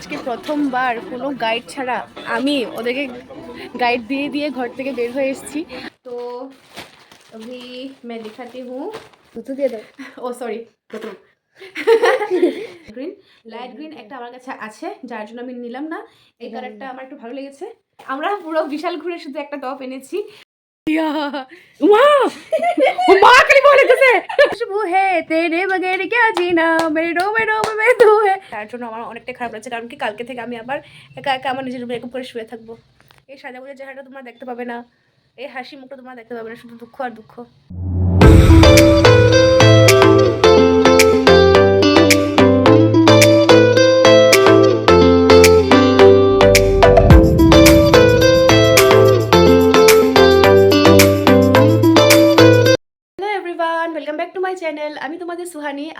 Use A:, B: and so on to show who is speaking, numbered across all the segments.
A: আজকে প্রথমবার কোনো গাইড ছাড়া আমি ওদেরকে গাইড দিয়ে দিয়ে ঘর থেকে বের হয়ে এসেছি তো अभी मैं दिखाती हूँ
B: দুধ দিয়ে দাও
A: ও সরি গ্রিন লাইট গ্রিন একটা আমার কাছে আছে যার জন্য আমি নিলাম না এই কালারটা আমার একটু ভালো লেগেছে আমরা পুরো বিশাল ঘুরে শুধু একটা টপ এনেছি মা খালি বলে গেছে খুশবু হে তেরে বগের क्या जीना मेरे डो में डो में तू है তার জন্য আমার অনেকটা খারাপ লাগছে কারণ কি কালকে থেকে আমি আবার একা একা আমার নিজের রুমে এরকম করে শুয়ে থাকবো এই সাজা গুজা চেহারাটা তোমরা দেখতে পাবে না এই হাসি মুখটা তোমরা দেখতে পাবে না শুধু দুঃখ আর দুঃখ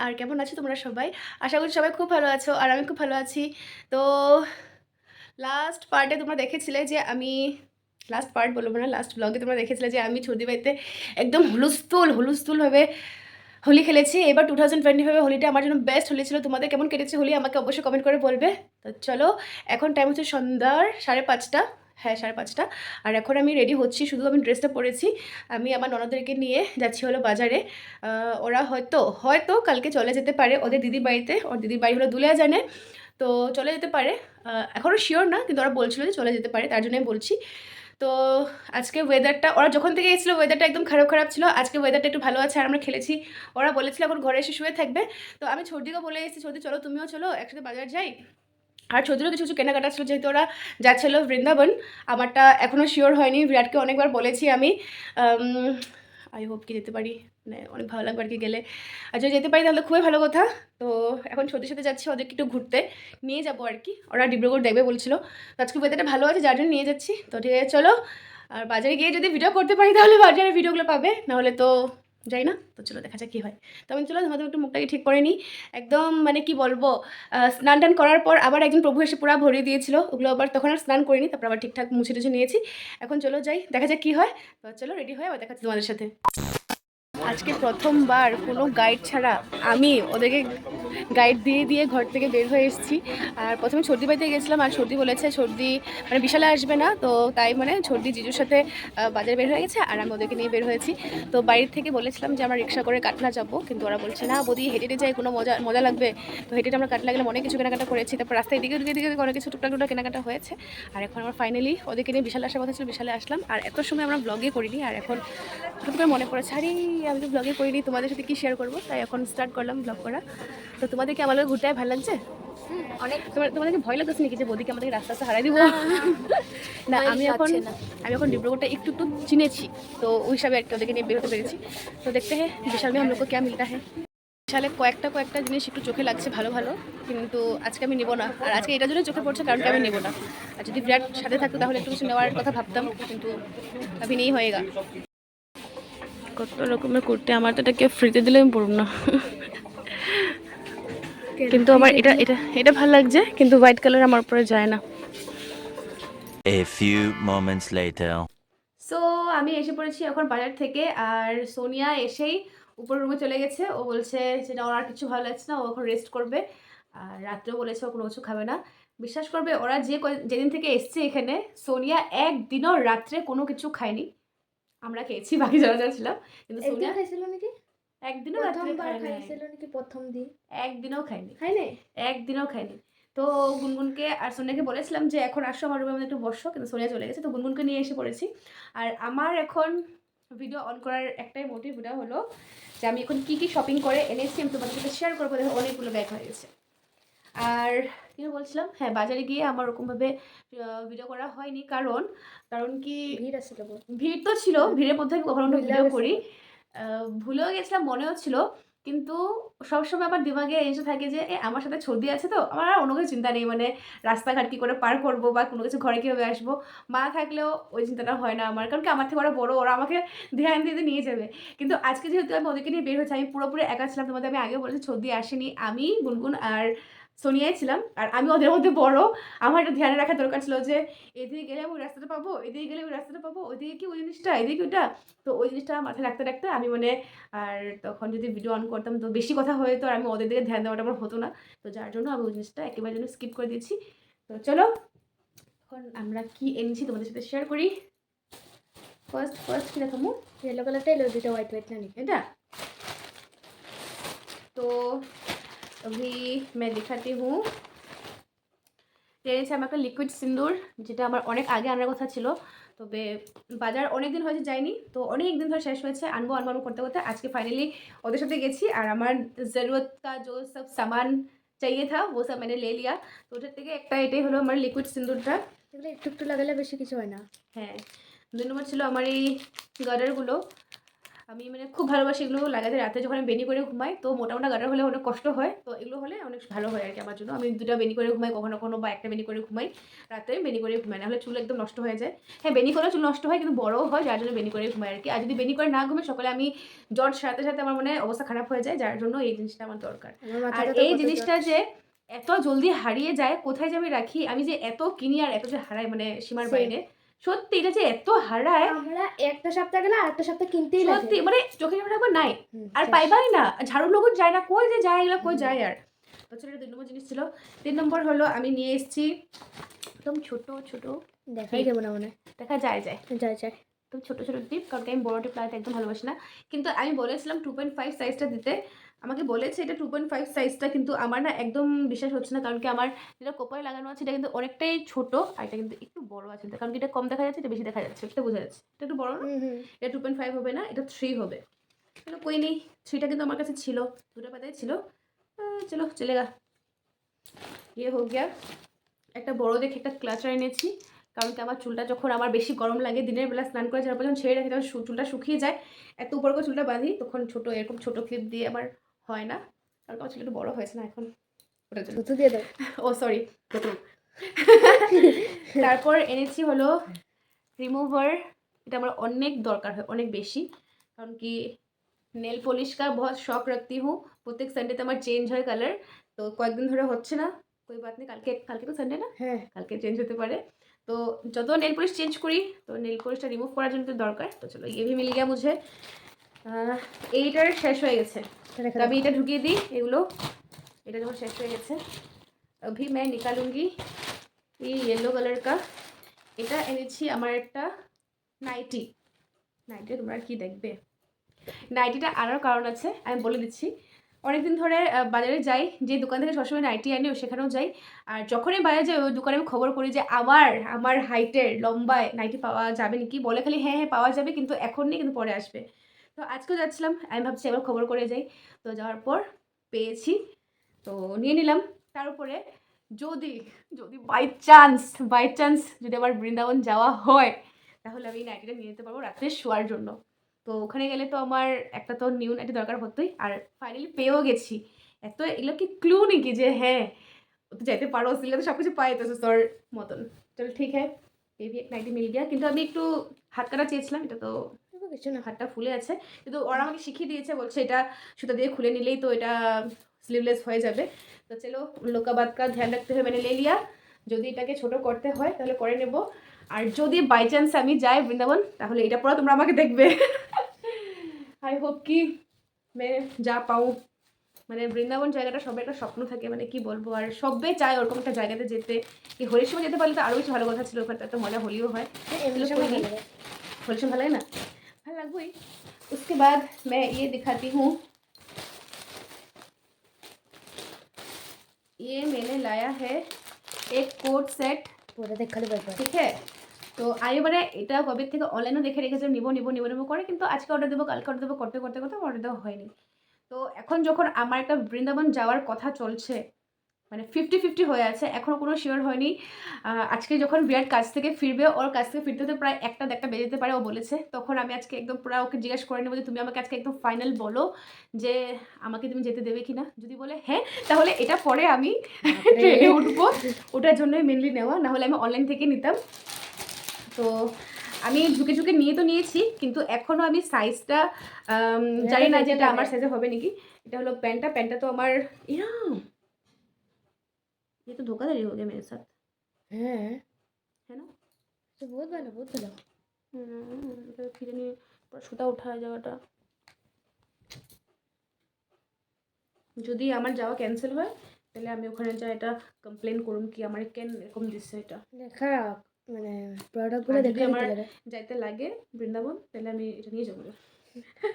A: আর কেমন আছো তোমরা সবাই? আশা করি সবাই খুব ভালো আছো আর আমি খুব ভালো আছি। তো লাস্ট পার্টে তোমরা দেখেছিলে যে আমি লাস্ট পার্ট বলব না লাস্ট ব্লগে তোমরা দেখেছিলে যে আমি ছর্দি বাড়িতে একদম হুলস্থুল হুলস্থুলভাবে হোলি খেলেছি। এবার টু থাউজেন্ড টোয়েন্টি ফাইভে হোলিটা আমার জন্য বেস্ট হোলি ছিল। তোমাদের কেমন কেটেছে হোলি আমাকে অবশ্যই কমেন্ট করে বলবে। তো চলো, এখন টাইম হচ্ছে সন্ধ্যার সাড়ে পাঁচটা। হ্যাঁ সাড়ে পাঁচটা। আর এখন আমি রেডি হচ্ছি, শুধু আমি ড্রেসটা পরেছি। আমি আমার ননদেরকে নিয়ে যাচ্ছি হলো বাজারে। ওরা হয়তো হয়তো কালকে চলে যেতে পারে ওদের দিদির বাড়িতে। ওর দিদির বাড়ি হলো দুলিয়া জানে। তো চলে যেতে পারে। এখনও শিওর না, কিন্তু ওরা বলছিল যে চলে যেতে পারে, তার জন্যই বলছি। তো আজকে ওয়েদারটা ওরা যখন থেকে এসেছিল ওয়েদারটা একদম খারাপ খারাপ ছিল। আজকে ওয়েদারটা একটু ভালো আছে, আর আমরা খেলেছি। ওরা বলেছিল এখন ঘরে এসে শুয়ে থাকবে। তো আমি ছর্দিকে বলে এসেছি, ছর্দি, চলো তুমিও চলো, একসাথে বাজার যাই। আর ছর্দিরও কিছু কিছু কেনাকাটা ছিল, যেহেতু ওরা যাচ্ছিল বৃন্দাবন, আমারটা এখনও শিওর হয়নি। বিরাটকে অনেকবার বলেছি আমি আই হোপ কি যেতে পারি। মানে অনেক ভালো লাগবে আর কি গেলে। আর যদি যেতে পারি তাহলে খুবই ভালো কথা। তো এখন ছোটোর সাথে যাচ্ছি ওদেরকে একটু ঘুরতে। নিয়ে যাব আর কি। ওরা ডিব্রুগড় দেখবে বলছিল। তো আজকে ওয়েদারটা ভালো আছে, যার জন্য নিয়ে যাচ্ছি। তো ঠিক আছে, চলো। আর বাজারে গিয়ে যদি ভিডিও করতে পারি তাহলে বাজারের ভিডিওগুলো পাবে। নাহলে তো যাই না? তো চলো দেখা যাক কী হয়। তো আমি চলো তোমাদের একটু মুখটাকে ঠিক করে নিই। একদম মানে কি বলব স্নান টান করার পর আবার একজন প্রভু এসে পুরা ভরিয়ে দিয়েছিল। ওগুলো আবার তখন আর স্নান করিনি, তারপর আবার ঠিকঠাক মুছে টুছে নিয়েছি। এখন চলো যাই, দেখা যাক কী হয়। তো চলো রেডি হয়ে আবার দেখাচ্ছি তোমাদের সাথে। আজকে প্রথমবার কোনো গাইড ছাড়া আমি ওদেরকে গাইড দিয়ে দিয়ে ঘর থেকে বের হয়ে এসেছি। আর প্রথমে সর্দি বাড়িতে গেছিলাম আর সর্দি বলেছে সর্দি মানে বিশালে আসবে না, তো তাই মানে সর্দি জিজুর সাথে বাজারে বের হয়ে গেছে আর আমি ওদেরকে নিয়ে বের হয়েছি। তো বাড়ির থেকে বলেছিলাম যে আমরা রিক্সা করে কাটনা যাব, কিন্তু ওরা বলছে, না বদি, হেঁটে হেঁটে যাই, কোনো মজা মজা লাগবে। তো হেঁটে আমরা কাটলা গেলাম, অনেক কিছু কেনাকাটা করেছি। তারপর রাস্তায় এদিকে ওদিকে দিকে অনেক কিছু টুকটাক টুকটাক কেনাকাটা হয়েছে। আর এখন আমার ফাইনালি ওদেরকে নিয়ে বিশাল আসার কথা ছিল, বিশালে আসলাম। আর এত সময় আমরা ব্লগে করিনি, আর এখন মনে পড়েছে, আরে আমি তো ব্লগে করিনি তোমাদের সাথে কি শেয়ার করব? তাই এখন স্টার্ট করলাম ব্লগ করা। তো তোমাদেরকে আমার ঘুরতে ভালো লাগছে?
B: অনেক।
A: তোমার তোমাদেরকে ভয় লাগতেছে নাকি যে বদিকে আমাদের রাস্তা রাস্তা হারাই দিব? না আমি এখন আমি এখন ডিব্রুগড়টা একটু তো চিনেছি তো ওই হিসাবে আর কি ওদেরকে নিয়ে বেরোতে পেরেছি। তো দেখতে হ্যাঁ বিশাল মেয়ে আমলোক ক্যা মিলতা হ্যাঁ বিশালে কয়েকটা কয়েকটা জিনিস একটু চোখে লাগছে ভালো ভালো কিন্তু আজকে আমি নেব না। আর আজকে এটার জন্য চোখে পড়ছে কারণ আমি নেব না। আর যদি বিরাট সাথে থাকতো তাহলে একটু কিছু নেওয়ার কথা ভাবতাম কিন্তু আমি নেই হয়ে গা কত রকমের কুর্তি আমার তো এটা কেউ ফ্রিতে দিলে আমি পড়ব না। কিন্তু আমার এটা এটা এটা ভালো লাগছে কিন্তু হোয়াইট কালার আমার উপরে যায় না।
C: A few moments later.
A: So আমি এসে পড়েছি এখন বাজার থেকে আর সোনিয়া এসেই উপর রুমে চলে গেছে। ও বলছে সেটা ওর আর কিছু ভালো লাগছে না ও এখন রেস্ট করবে। আর রাত্রেও বলেছে ও কোনো কিছু খাবে না। বিশ্বাস করবে ওরা যে যেদিন থেকে এসছে এখানে সোনিয়া একদিনও রাত্রে কোনো কিছু খায়নি। আমরা খেয়েছি বাকি যারা যারা ছিলাম কিন্তু সোনিয়া
B: খাইছিল নাকি?
A: একদিনও
B: প্রথমবার খাইছিল নাকি প্রথম দিন?
A: একদিনও খায়নি
B: খাই নাই?
A: একদিনও খাইনি তো গুনগুনকে আর সোনিয়াকে বলেছিলাম যে এখন আসো আমার রুমে একটু বসো। কিন্তু সোনিয়া চলে গেছে। তো গুনগুনকে নিয়ে এসে পড়েছি। আর আমার এখন ভিডিও অন করার একটাই মোটিভ ওটা হলো যে আমি এখন কী কী শপিং করে এনেছি আমি তোমাদের সাথে শেয়ার করব। দেখো অনেকগুলো ব্যাগ হয়ে গেছে। আর কী বলছিলাম? হ্যাঁ বাজারে গিয়ে আমার ওরকমভাবে ভিডিও করা হয়নি। কারণ কারণ কি
B: ভিড়
A: ভিড় তো ছিল ভিড়ের মধ্যে আমি কখনো ভিডিও করি। ভুলেও গেছিলাম মনেও ছিল। কিন্তু সবসময় আমার দিমাগে এসে থাকে যে এ আমার সাথে ছর্দি আছে তো আমার আর অন্য কিছু চিন্তা নেই। মানে রাস্তাঘাট কী করে পার করব বা কোনো কিছু ঘরে কীভাবে আসব? মা থাকলেও ওই চিন্তাটা হয় না আমার। কারণ কি আমার থেকে ওরা বড়ো ওরা আমাকে ধ্যান দিতে নিয়ে যাবে। কিন্তু আজকে যেহেতু আমি ওদেরকে নিয়ে বের হয়েছি আমি পুরোপুরি একা ছিলাম। তোমাদের আমি আগে বলেছি ছর্দি আসেনি। আমি গুনগুন আর সোনিয়ায় ছিলাম, আর আমি ওদের মধ্যে বড়। আমার একটা ধ্যানে রাখা দরকার ছিল যে, এদিকে গেলে আমি ওই রাস্তাটা পাবো, এদিকে গেলে ওই রাস্তাটা পাবো, ওইদিকে কি ওই জিনিসটা, এদিকে ওটা তো ওই জিনিসটা মাথায় রাখতে রাখতে আমি মানে আর তখন যদি ভিডিও অন করতাম, তো বেশি কথা হয়ে তো আর আমি ওদের দিকে ধ্যান দেওয়াটা আমার হতো না। তো যার জন্য আমি ওই জিনিসটা একেবারে জন্য স্কিপ করে দিয়েছি। তো চলো, এখন আমরা কি এনেছি তোমাদের সাথে শেয়ার করি। ফার্স্ট ফার্স্ট কি দেখাবো?
B: ইয়েলো কালারটা এলো যেটা হোয়াইট হোয়াইট না?
A: এটা তো अभी मैं दिखाती हूँ এনেছে আমার একটা লিকুইড সিন্দুর যেটা আমার অনেক আগে আনার কথা ছিল তবে বাজার অনেক দিন হয়েছে যায়নি তো অনেক দিন ধরে শেষ হয়েছে আনবো আনবো আনবো করতে করতে আজকে ফাইনালি ওদের সাথে গেছি আর আমার জরুরত কা जो सब सामान चाहिए था वो सब मैंने ले लिया তো ওটার থেকে একটা এটাই হলো আমার লিকুইড সিন্দুরটা
B: এগুলো একটু একটু লাগালে বেশি কিছু হয় না
A: হ্যাঁ দুই নম্বর ছিল আমার এই গার্ডারগুলো আমি মানে খুব ভালোবাসি এগুলো লাগাতে। রাতে যখন আমি বেনি করে ঘুমাই তো মোটা মোটা গার্ডার হলে অনেক কষ্ট হয়। তো এগুলো হলে অনেক ভালো হয় আর কি আমার জন্য। আমি দুটো বেনি করে ঘুমাই কখনো কখনো বা একটা বেনি করে ঘুমাই। রাতে বেনি করে ঘুমাই না হলে চুল একদম নষ্ট হয়ে যায়। হ্যাঁ বেনি করে চুল নষ্ট হয় কিন্তু বড়ও হয় যার জন্য বেনি করে ঘুমাই আর কি আর যদি বেনি করে না ঘুমাই সকালে আমি জ্বর সাথে সাথে আমার মানে অবস্থা খারাপ হয়ে যায় যার জন্য এই জিনিসটা আমার দরকার। আর এই জিনিসটা যে এত জলদি হারিয়ে যায় কোথায় যে আমি রাখি আমি যে এত কিনি আর এত যে হারাই মানে সীমার. বাইরে সত্যি এটা যে এত হারায়।
B: আমরা একটা সপ্তাহ গেলে আরেকটা সপ্তাহ কিনতেই লাগে
A: সত্যি মানে চোখে যেমন একবার নাই। আর। পাইবাই না। ঝাড়ু লোক যায় না কই যে যায় এগুলো কই যায় আর। চলো দুই নম্বর জিনিস ছিল তিন নম্বর হলো আমি নিয়ে এসেছি একদম ছোট ছোট
B: দেখাই যাব না মনে হয়।
A: দেখা যায় যায়।
B: যায় যায়।
A: একদম ছোট ছোট টিপ কারণ আমি বড় টিপ লাগাতে একদম ভালোবাসি না। কিন্তু আমি বলেছিলাম টু পয়েন্ট ফাইভ সাইজটা দিতে। আমাকে বলেছে এটা টু পয়েন্ট ফাইভ সাইজটা কিন্তু আমার না একদম বিশ্বাস হচ্ছে না কারণ কি আমার যেটা কোপায় লাগানো আছে এটা কিন্তু অনেকটাই ছোট আর এটা কিন্তু একটু বড় আছে কারণ কি এটা কম দেখা যাচ্ছে এটা বেশি দেখা যাচ্ছে এটা বোঝা যাচ্ছে। এটা একটু বড় না? এটা টু পয়েন্ট ফাইভ হবে না এটা থ্রি হবে। চলো কই নেই থ্রিটা কিন্তু আমার কাছে ছিল দুটো পাতায় ছিল। চলো চলে চলেগা ইয়ে হোক গিয়া একটা বড় দেখে একটা ক্লাচার এনেছি কারণ কি আমার চুলটা যখন আমার বেশি গরম লাগে দিনের বেলা স্নান করে যাওয়ার পর যখন ছেড়ে রাখি তখন চুলটা শুকিয়ে যায়। এত উপর করে চুলটা বাঁধি তখন ছোটো এরকম ছোটো ক্লিপ দিয়ে আমার হয় না। কারণ আমার ছেলে একটু বড় হয়েছে না এখন ওটার জন্য।
B: দিয়ে দাও।
A: ও সরি তারপর এনেছি হলো রিমুভার এটা আমার অনেক দরকার হয় অনেক বেশি। কারণ কি নেল পলিশ কা বহুত শখ রাখতি হুঁ। প্রত্যেক সানডেতে আমার চেঞ্জ হয় কালার তো কয়েকদিন ধরে হচ্ছে না। কই বাত নেই কালকে কালকে তো সানডে না?
B: হ্যাঁ।
A: কালকে চেঞ্জ হতে পারে। তো যত নেল পলিশ চেঞ্জ করি তো নেল পলিশটা রিমুভ করার জন্য তো দরকার। তো চলো ইয়ে ভি মিল গিয়া মুঝে এইটার শেষ হয়ে গেছে
B: এটা রেখে
A: তো
B: দাও।
A: আমি এটা ঢুকিয়ে দিই এগুলো এটা যখন শেষ হয়ে গেছে अभी मैं निकालूंगी এই ইয়েলো কালার কা এটা এনেছি আমার একটা নাইটি নাইটি তোমরা কি দেখবে নাইটিটা আনার কারণ আছে আমি বলে দিচ্ছি অনেকদিন ধরে আহ, বাজারে যাই যে দোকান থেকে সবসময় নাইটি আনি ও সেখানেও যাই আর যখনই বাজারে যাই ওই দোকানে আমি খবর করি যে আমার আমার হাইটের লম্বায় নাইটি পাওয়া যাবে নাকি বলে খালি হ্যাঁ হ্যাঁ পাওয়া যাবে কিন্তু এখন নেই কিন্তু পরে আসবে তো আজকেও যাচ্ছিলাম, আমি ভাবছি একবার খবর করে যাই। তো যাওয়ার পর পেয়েছি, তো নিয়ে নিলাম। তার উপরে যদি যদি বাই চান্স বাই চান্স যদি আবার বৃন্দাবন যাওয়া হয়, তাহলে আমি নাইটিটা নিয়ে নিতে পারব রাত্রে শোয়ার জন্য। তো ওখানে গেলে তো আমার একটা তো নিউ নাইটি দরকার হতোই, আর ফাইনালি পেয়েও গেছি। এত এগুলো কি ক্লু নাকি যে হ্যাঁ তো যাইতে পারো সিলে তো সব কিছু পাই, তো তোর মতন। চল ঠিক হ্যাঁ বেবি এক নাইটি মিল গিয়া। কিন্তু আমি একটু হাত কাটা চেয়েছিলাম, এটা তো
B: পিছনে
A: হাতটা ফুলে আছে। কিন্তু ওরা আমাকে শিখিয়ে দিয়েছে বলছে এটা সুতা দিয়ে খুলে নিলেই তো এটা স্লিভলেস হয়ে যাবে। তো চলো লোকাবাদকা ধ্যান রাখতে হবে। মানে লে লিয়া যদি এটাকে ছোট করতে হয় তাহলে করে নেব। আর যদি বাই চান্স আমি যাই বৃন্দাবন তাহলে এটা পরে তোমরা আমাকে দেখবে। আই হোপ কি মে যা পাও। মানে বৃন্দাবন জায়গাটা সবাই একটা স্বপ্ন থাকে মানে কি বলব? আর সবে চায় ওরকম একটা জায়গাতে যেতে। এই হরির সময় যেতে পারলে তো আরও কিছু ভালো কথা ছিল ওখানটা তো মজা হলিও হয়। হলির
B: সময় ভালো লাগে
A: না? से भला है ना भला लग हुई उसके बाद मैं ये दिखाती हूँ ये मैंने लाया है एक कोट सेट
B: পরে দেখালে পারবে
A: ঠিক আছে তো আমি এবারে এটা কবে থেকে অনলাইনেও দেখে রেখেছিলাম নিবো নিবো নিবো নিবো করে কিন্তু আজকে অর্ডার দেবো কালকে অর্ডার দেবো করতে করতে করতে অর্ডার দেওয়া হয়নি তো এখন যখন আমার একটা বৃন্দাবন যাওয়ার কথা চলছে মানে ফিফটি ফিফটি হয়ে আছে এখনও কোনো শিওর হয়নি। আজকে যখন বিরাট কাজ থেকে ফিরবে ওর কাছ থেকে ফিরতে তো প্রায় একটা একটা বেজে যেতে পারে ও বলেছে। তখন আমি আজকে একদম পুরো ওকে জিজ্ঞাসা করে নেব যে তুমি আমাকে আজকে একদম ফাইনাল বলো যে আমাকে তুমি যেতে দেবে কি না যদি বলে হ্যাঁ তাহলে এটা পরে আমি ট্রেনে উঠবো। ওটার জন্যই মেনলি নেওয়া না হলে আমি অনলাইন থেকে নিতাম। তো আমি ঝুঁকে ঝুঁকে নিয়ে তো নিয়েছি কিন্তু এখনও আমি সাইজটা জানি না যে এটা আমার সাইজে হবে নাকি। এটা হলো প্যান্টটা। প্যান্টটা তো আমার ইরাম ये तो धोखाधड़ी हो गया मेरे साथ
B: হ্যাঁ
A: है ना
B: তো বহুত ভালো বহুত ভালো
A: হুম, এটা ফিরে নিয়ে পুরো সুতা ওঠা জায়গাটা যদি আমার যাওয়া ক্যান্সেল হয় তাহলে আমি ওখানে যা এটা কমপ্লেন করুম কি আমার কেন এরকম দিচ্ছে এটা
B: দেখা মানে প্রোডাক্টগুলো
A: আর যদি
B: দেখে
A: আমার-
B: নিতে পারে
A: যাইতে লাগে বৃন্দাবন তাহলে আমি এটা নিয়ে যাবো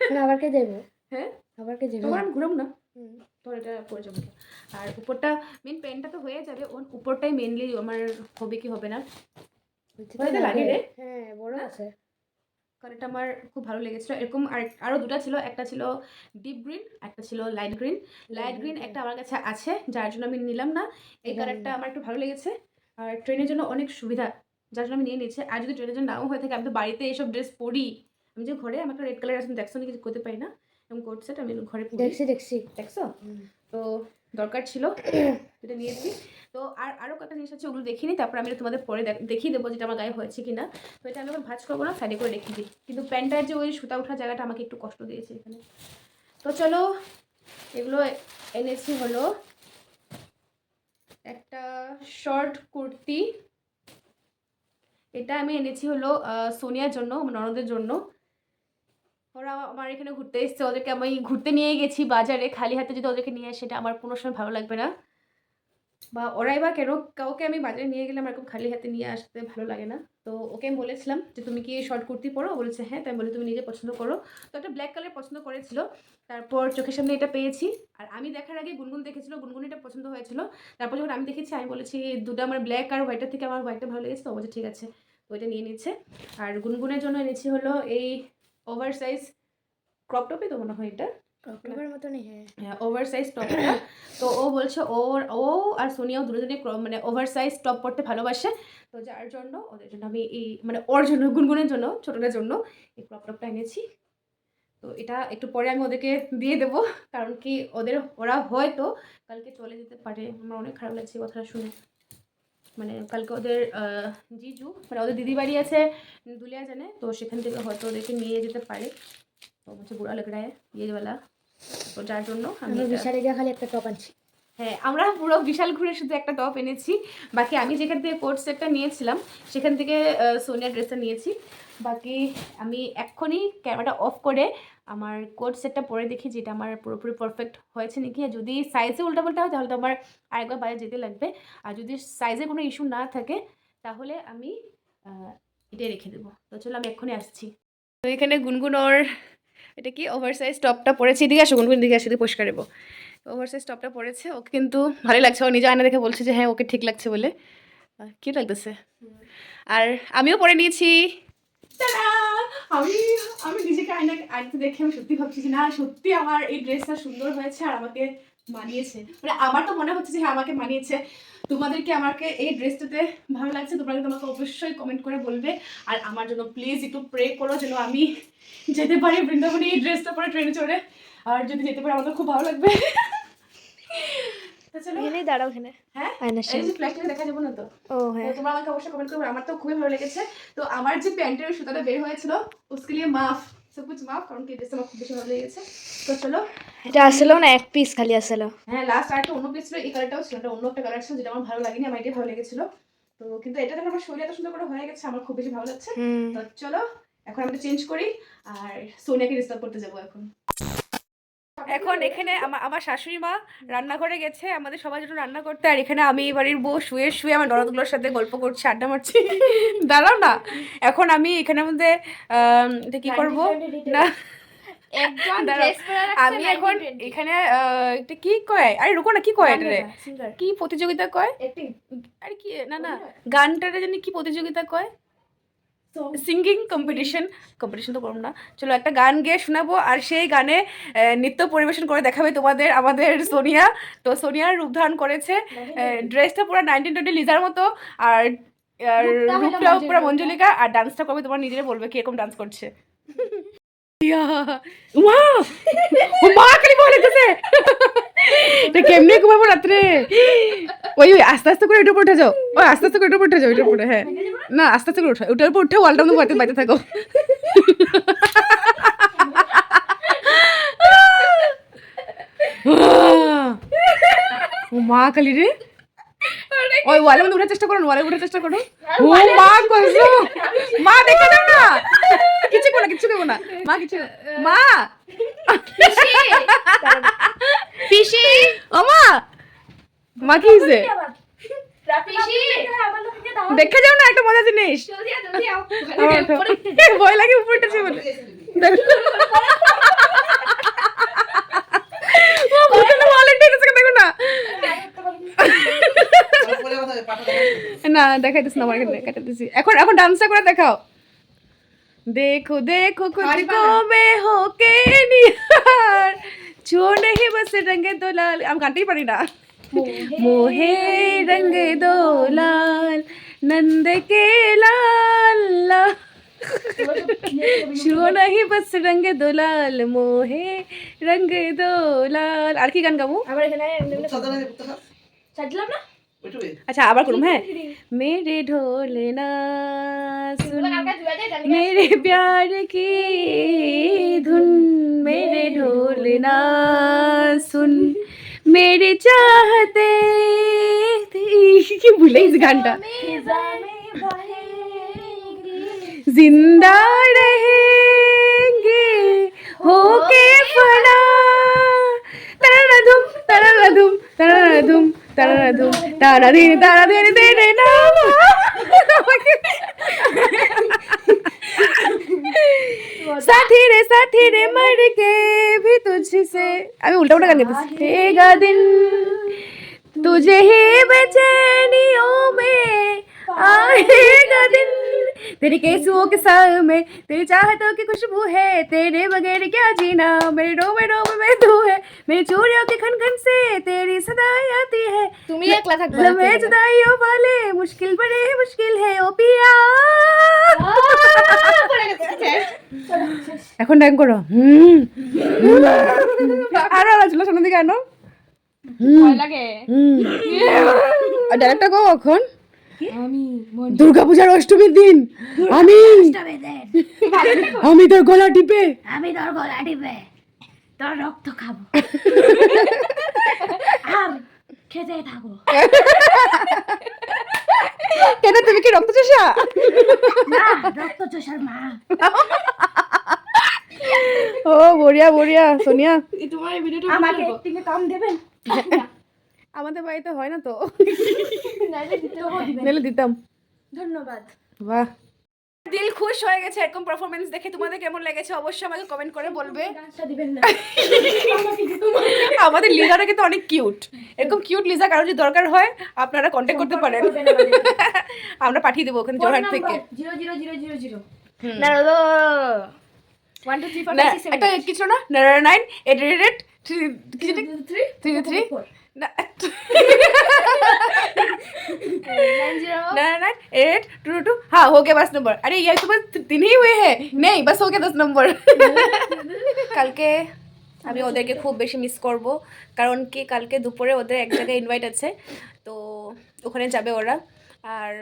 B: মানে আবার কে যাইব
A: হ্যাঁ
B: আবার কে যাবে
A: তোমার আমি ঘুরাম না তোর এটা পরে যাব। আর উপরটা মেন প্যান্টটা তো হয়ে যাবে ওর উপরটাই মেনলি আমার হবে কি হবে না? লাগে রে।
B: হ্যাঁ বড় আছে।
A: কালারটা আমার খুব ভালো লেগেছিলো। এরকম আর আরও দুটো ছিল একটা ছিল ডিপ গ্রিন একটা ছিল লাইট গ্রিন লাইট গ্রিন একটা আমার কাছে আছে যার জন্য আমি নিলাম না। এই কালারটা আমার একটু ভালো লেগেছে। আর ট্রেনের জন্য অনেক সুবিধা যার জন্য আমি নিয়ে নিয়েছি। আর যদি ট্রেনের জন্য নাও হয়ে থাকে আমি তো বাড়িতে এইসব ড্রেস পরি। আমি যে ঘরে আমার একটা রেড কালার আছে দেখছ নাকি করতে পারি না। এরকম কোট সেট আমি ঘরে
B: দেখছি দেখছি
A: দেখছ? তো দরকার ছিল যেটা নিয়েছি তো আর আরও কয়েকটা জিনিস আছে ওগুলো দেখিনি তারপর আমি তোমাদের পরে দেখ- দেখিয়ে দেবো যেটা আমার গায়ে হয়েছে কিনা। তো এটা আমি এখন ভাজ করব না সাইডে করে রেখে দিই। কিন্তু প্যান্টার যে ওই সুতা ওঠার জায়গাটা আমাকে একটু কষ্ট দিয়েছে এখানে। তো চলো এগুলো এনেছি হলো একটা শর্ট কুর্তি। এটা আমি এনেছি হলো সোনিয়ার জন্য ননদের জন্য। ওরা আমার এখানে ঘুরতে এসছে, ওদেরকে আমি ঘুরতে নিয়ে গেছি বাজারে, খালি হাতে যদি ওদেরকে নিয়ে আসে সেটা আমার কোনো সময় ভালো লাগবে না। বা ওরাই বা কেন, কাউকে আমি বাজারে নিয়ে গেলে আমার এরকম খালি হাতে নিয়ে আসতে ভালো লাগে না। তো ওকে আমি বলেছিলাম যে, তুমি কি শর্ট কুর্তি পরো? বলেছে হ্যাঁ। তাই বলে, তুমি নিজে পছন্দ করো। তো একটা ব্ল্যাক কালার পছন্দ করেছিল। তারপর চোখের সামনে এটা পেয়েছি। আর আমি দেখার আগে গুনগুন দেখেছিল, গুনগুন এটা পছন্দ হয়েছিল। তারপর যখন আমি দেখেছি, আমি বলেছি, দুটো আমার ব্ল্যাক আর হোয়াইটের থেকে আমার হোয়াইটটা ভালো লেগেছে। তো বলছে, ঠিক আছে। ওইটা নিয়ে নিচ্ছে। আর গুনগুনের জন্য এনেছি হলো এই ওভার সাইজ ক্রপ টপই তো মনে হয় এটা?
B: হ্যাঁ।
A: টপটা তো ও বলছে ওর ও আর সোনিয়াও দুজনে ক্র- মানে ওভার সাইজ টপ পরতে ভালোবাসে। তো যার জন্য ওদের জন্য আমি এই মানে ওর জন্য গুনগুনের জন্য ছোটোটার জন্য এই ক্রপ টপটা এনেছি। তো এটা একটু পরে আমি ওদেরকে দিয়ে দেবো কারণ কি ওদের ওরা হয়তো কালকে চলে যেতে পারে। আমার অনেক খারাপ লাগছে কথাটা শুনে। মানে কালকে ওদের জিজু মানে ওদের দিদি বাড়ি আছে দুলিয়া জানে তো সেখান থেকে হয়তো ওদেরকে নিয়ে যেতে পারে। তো হচ্ছে বুড়া লাগ রা ইয়েওয়ালা তো যার জন্য আমি
B: বিশালে গিয়ে খালি একটা টপ আনছি।
A: হ্যাঁ আমরা পুরো বিশাল ঘুরে শুধু একটা টপ এনেছি। বাকি আমি যেখান থেকে কোট সেটটা নিয়েছিলাম, সেখান থেকে সোনিয়া ড্রেসটা নিয়েছি। বাকি আমি এক্ষুনি ক্যামেরাটা অফ করে আমার কোট সেটটা পরে দেখি যেটা আমার পুরোপুরি পারফেক্ট হয়েছে নাকি। আর যদি সাইজে উল্টাপাল্টা হয়, তাহলে তো আমার আরেকবার বাইরে যেতে লাগবে। আর যদি সাইজে কোনো ইস্যু না থাকে, তাহলে আমি এটাই রেখে দেবো। তো চলো আমি এক্ষুনি আসছি। তো এখানে গুনগুন ওর, এটা কি ওভার সাইজ টপটা পরেছি। এদিকে আসো, গুনগুন দিকে আসো পরিষ্কার দেবো ওভার সাইজ টপটা পরেছে, ওকে কিন্তু ভালোই লাগছে। ও নিজে আয়না দেখে বলছে যে হ্যাঁ ওকে ঠিক লাগছে বলে। কি লাগতেছে। আর আমিও পরে নিয়েছি! আমি আমি নিজেকে আয়না, আয়নাতে দেখে আমি সত্যি ভাবছি যে, না, সত্যি আমার এই ড্রেসটা সুন্দর হয়েছে আর আমাকে মানিয়েছে। মানে আমার তো মনে হচ্ছে যে হ্যাঁ আমাকে মানিয়েছে। তোমাদেরকে আমাকে এই ড্রেসটাতে ভালো লাগছে? তোমরা কিন্তু আমাকে অবশ্যই কমেন্ট করে বলবে। আর আমার জন্য প্লিজ একটু প্রে করো যেন আমি যেতে পারি বৃন্দাবনে এই ড্রেসটা পরে ট্রেনে চড়ে। আর যদি যেতে পারি, আমার খুব ভালো লাগবে।
B: এখানেই দাঁড়াও এখানে।
A: হ্যাঁ এই যে ফ্ল্যাগটা দেখা যাব না তো?
B: ও হ্যাঁ।
A: তোমরা আমাকে অবশ্যই কমেন্ট করবে আমার তো খুবই ভালো লেগেছে। তো আমার যে প্যান্টের সুতাটা বের হয়েছিল উসকে লিয়ে মাফ সব মাফ কারণ কি ড্রেসটা আমার খুব বেশি ভালো লেগেছে। তো চলো।
B: এটা আসলো না এক পিস খালি আসলো।
A: হ্যাঁ লাস্ট আরেকটা অন্য পিস ছিল এই কালারটাও ছিল এটা অন্য একটা কালার ছিল যেটা আমার ভালো লাগেনি আমার এটাই ভালো লেগেছিল। তো কিন্তু এটা দেখো আমার শরীর এত সুন্দর করে হয়ে গেছে আমার খুব বেশি ভালো লাগছে। তো চলো এখন আমরা চেঞ্জ করি আর সোনিয়াকে ডিস্টার্ব করতে যাব এখন। এখন এখানে আমার আমার শাশুড়ি মা রান্নাঘরে গেছে আমাদের সবাই জন্য রান্না করতে আর এখানে আমি এই বাড়ির বউ শুয়ে শুয়ে আমার ননদগুলোর সাথে গল্প করছি আড্ডা মারছি। দাঁড়াও না এখন আমি এখানের মধ্যে এটা কি করব? না। আমি এখন এখানে এটা কি কয়? আরে রুকো না কি কয় এটা রে কি প্রতিযোগিতা কয়? আরে কি না না গানটারে জানি কি প্রতিযোগিতা কয়? সিঙ্গিং কম্পিটিশন কম্পিটিশন তো করব না। চলো একটা গান গেয়ে শোনাবো আর সেই গানে নৃত্য পরিবেশন করে দেখাবে তোমাদের আমাদের সোনিয়া। তো সোনিয়ার রূপ ধারণ করেছে ড্রেসটা পুরো নাইনটিন টোয়েন্টি লিজার মতো আর
B: রূপটা
A: রূপটাও পুরো
B: মঞ্জলিকা।
A: মঞ্জুলিকা। আর ডান্সটা করবে তোমার নিজেরা বলবে কীরকম ডান্স করছে। ইয়া, কেমনে ঘুমাবো রাত্রে ওই আস্তে আস্তে করে ওইটার উপর উঠে যাও ওই আস্তে আস্তে করে ওইটার উপর উঠে যাও ওইটার উপরে হ্যাঁ না আস্তে আস্তে করে উঠো উপর উঠে বাইতে বাইতে থাকো ও মা কালি রে ওই ওয়ালের মধ্যে উঠার চেষ্টা করুন ওয়ালে উঠার চেষ্টা করুন ও মা কইছো মা দেখে দাও না কিছু করো না কিছু করো না। মা কিছু মা!
B: পিসি
A: ও মা! মা কি হইছে দেখে যাও না একটা মজা জিনিস। ভয় লাগে উপরটা ছিল না। না দেখাইতেছ না আমার এখানে দেখাইতেছি। এখন এখন ডান্সটা করে দেখাও। देखो देखो खुद को मैं होके निहार जो नहीं बस रंग दो लाल আমি গানটাই পারি না मोहे रंग दो लाल नंद के लाल ला- শুনো নাহি বস রঙ দোলাল মোহে রঙ দোলাল আর কি গান গাবো
B: আবার এখানে সাজলাম না
A: আচ্ছা আবার করুম হ্যাঁ মেরে ঢোলে না सुन मेरे प्यार की धुन मेरे ढोलना सुन मेरे चाहते কি ভুলে গেছি গানটা जिंदा रहेंगे होके फना तररधुम तररधुम तररधुम तररधुम तारा दिन तारा दिन तेरे नाम साथी रे साथी रे मर के भी तुझसे अभी उल्टा उल्टा गाने रहेगा दिन तुझे ही बेचैनियों में आएगा दिन तेरे केसुओं के साथ में तेरी चाहतों की खुशबू है तेरे बगैर क्या जीना मेरे डोमे डोमे में तू है मेरी चूड़ियों के खन खन से तेरी सदाई आती है
B: তুমি একলা থাকবে
A: लम्हे जुदाइयों वाले मुश्किल बड़े मुश्किल है ओ पिया এখন ডাক করো হুম আরো আওয়াজ হলো সামনে দিকে আনো
B: লাগে
A: হুম আর ডাইরেক্টটা কো এখন
B: আমি
A: দুর্গাপূজার অষ্টমীর দিন। আমি আমি তোর গলা টিপে।
B: আমি তোর গলা টিপে। তোর রক্ত খাব। আর খেতে থাকব
A: কেন তুমি কি রক্ত চোষা?
B: না রক্ত চোষার মা।
A: ও বড়িয়া বড়িয়া সোনিয়া।
B: তোমার ভিডিওটা আমাকে কম দেবেন?
A: আমাদের বাড়িতে হয় না তো? নিলে দিতাম।
B: ধন্যবাদ।
A: বাহ। দিল খুশ হয়ে গেছে এরকম পারফরমেন্স দেখে। তোমাদের কেমন লেগেছে? অবশ্যই আমাকে কমেন্ট করে বলবে। আমাদের লিজাটা কিন্তু অনেক কিউট এরকম কিউট লিজা কারও যদি দরকার হয় আপনারা কন্ট্যাক্ট করতে পারেন। আমরা পাঠিয়ে দেবো ওখানে জোরহাট থেকে। একটা কিছু না nine eight eight three
B: three
A: three three না
B: nine zero
A: nine nine eight two two हाँ हो गया बस नंबर अरे ये तो बस तीन ही हुए हैं नहीं बस हो गया दस नंबर কালকে আমি ওদেরকে খুব বেশি মিস করব কারণ কি কালকে দুপুরে ওদের এক জায়গায় ইনভাইট আছে তো ওখানে যাবে ওরা আর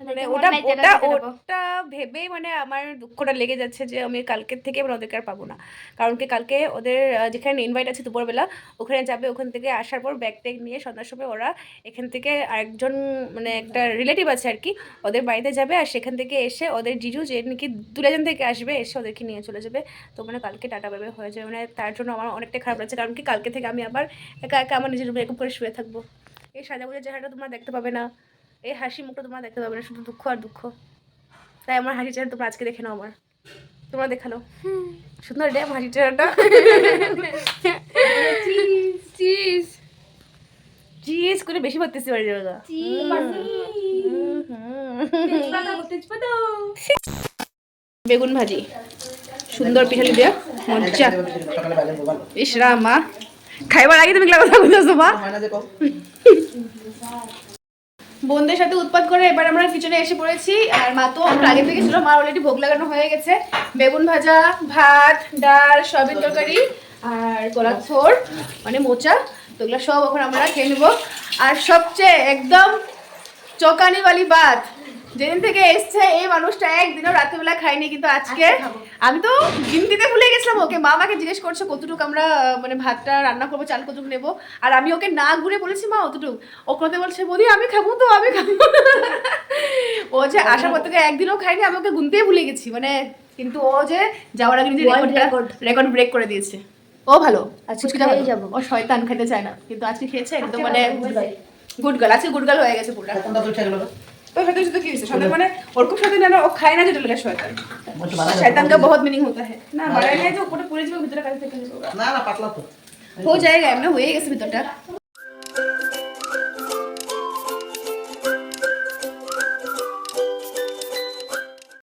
A: মানে ওটা ওটা ওটা ভেবেই মানে আমার দুঃখটা লেগে যাচ্ছে যে আমি কালকের থেকে মানে ওদেরকে আর পাবো না। কারণ কি কালকে ওদের যেখানে ইনভাইট আছে দুপুরবেলা ওখানে যাবে ওখান থেকে আসার পর ব্যাগ ট্যাগ নিয়ে সন্ধ্যার সময় ওরা এখান থেকে আরেকজন মানে একটা রিলেটিভ আছে আর কি ওদের বাড়িতে যাবে আর সেখান থেকে এসে ওদের জিজু যে নাকি দুলেজন থেকে আসবে এসে ওদেরকে নিয়ে চলে যাবে। তো মানে কালকে টাটা বেবে হয়ে যাবে মানে তার জন্য আমার অনেকটা খারাপ লাগছে। কারণ কি কালকে থেকে আমি আবার একা একা আমার নিজের রুমে এরকম করে শুয়ে থাকব। এই সাজাগুজের চেহারাটা তোমরা দেখতে পাবে না। এই হাসি মুখটা তোমরা দেখতে পাবে না শুধু দুঃখ আর দুঃখ। তাই আমার হাসি চেহারা তোমরা আজকে দেখে নাও আমার তোমরা দেখাল সুন্দর রে আমার হাসি চেহারাটা চিজ চিজ করে বেশি পারতেছি বাড়ি জায়গা বেগুন ভাজি। সুন্দর পিঠালি দিয়া মজা ইস মা। খাইবার আগে তুমি কথা বলতেছো মা। বোনদের সাথে উৎপাত করে এবার আমরা কিচেনে এসে পড়েছি। আর মা তো আমরা আগে থেকে ছিল মা অলরেডি ভোগ লাগানো হয়ে গেছে। বেগুন ভাজা, ভাত, ডাল, সয়াবিন তরকারি আর গোলাপ থোর মানে মোচা, তো এগুলো সব ওখানে আমরা খেয়ে নেব। আর সবচেয়ে একদম চকানিওয়ালি বাত যেদিন থেকে এসছে এই মানুষটা একদিনও রাত্রিবেলা খাইনি কিন্তু আজকে। আমি তো গিনতিতে ভুলে গেছিলাম ওকে। মা আমাকে জিজ্ঞেস করছে কতটুকু আমরা মানে ভাতটা রান্না করব চাল কতটুকু নেব? আর আমি ওকে না ঘুরে বলেছি মা অতটুকু। ও কথা বলছে বৌদি আমি খাব তো আমি খাব। ও যে আসার পর থেকে একদিনও খাইনি আমি ওকে গুনতেই ভুলে গেছি। মানে কিন্তু ও যে যাওয়ার আগে. রেকর্ড ব্রেক করে দিয়েছে। ও ভালো।
B: আজকে। যাব।
A: ও শয়তান খেতে চায় না। কিন্তু আজকে খেয়েছে একদম মানে। গুড গার্ল আজকে গুড গার্ল হয়ে গেছে পুরো
D: গেল
A: तो शैतान से तो क्यों शैतान माने और कुछ शैतान है ना वो खाए ना जो डलेगा शैतान शैतान का बहुत मीनिंग होता है ना बड़ा है जो पूरे पूरे जीवन भीतर का
D: ना ना पतला तो
A: हो जाएगा हमने हुए इस भीतर